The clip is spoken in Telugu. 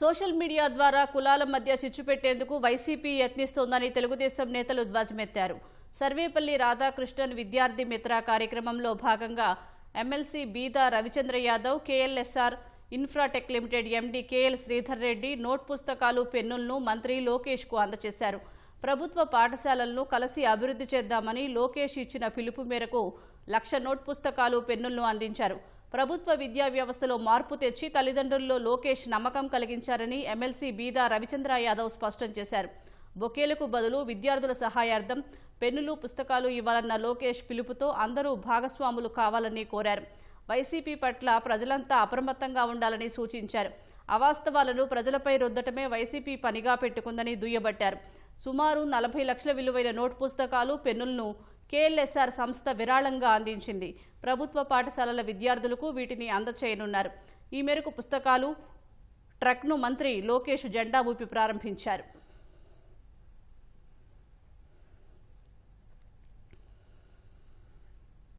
సోషల్ మీడియా ద్వారా కులాల మధ్య చిచ్చు పెట్టేందుకు వైసీపీ యత్నిస్తోందని తెలుగుదేశం నేతలు ధ్వజమెత్తారు. సర్వేపల్లి రాధాకృష్ణన్ విద్యార్థి మిత్ర కార్యక్రమంలో భాగంగా MLC Beeda Ravichandra Yadav K L S R infratech limited M D K L Sridhar Reddy note పుస్తకాలు పెన్నులను మంత్రి లోకేష్కు అందజేశారు. ప్రభుత్వ పాఠశాలలను కలిసి అభివృద్ధి చేద్దామని లోకేష్ ఇచ్చిన పిలుపు మేరకు లక్ష నోట్ పుస్తకాలు పెన్నులను అందించారు. ప్రభుత్వ విద్యా వ్యవస్థలో మార్పు తెచ్చి తల్లిదండ్రుల్లో లోకేష్ నమ్మకం కలిగించారని ఎమ్మెల్సీ బీదా రవిచంద్ర యాదవ్ స్పష్టం చేశారు. బొకేలకు బదులు విద్యార్థుల సహాయార్థం పెన్నులు పుస్తకాలు ఇవ్వాలన్న లోకేష్ పిలుపుతో అందరూ భాగస్వాములు కావాలని కోరారు. వైసీపీ పట్ల ప్రజలంతా అప్రమత్తంగా ఉండాలని సూచించారు. అవాస్తవాలను ప్రజలపై రుద్దటమే వైసీపీ పనిగా పెట్టుకుందని దుయ్యబట్టారు. సుమారు నలభై లక్షల విలువైన నోట్ పుస్తకాలు పెన్నులను కేఎల్ఎస్ఆర్ సంస్థ విరాళంగా అందించింది. ప్రభుత్వ పాఠశాలల విద్యార్థులకు వీటిని అందచేయనున్నారు. ఈ మేరకు పుస్తకాలు ట్రక్ను మంత్రి లోకేష్ జెండా ఊపి ప్రారంభించారు.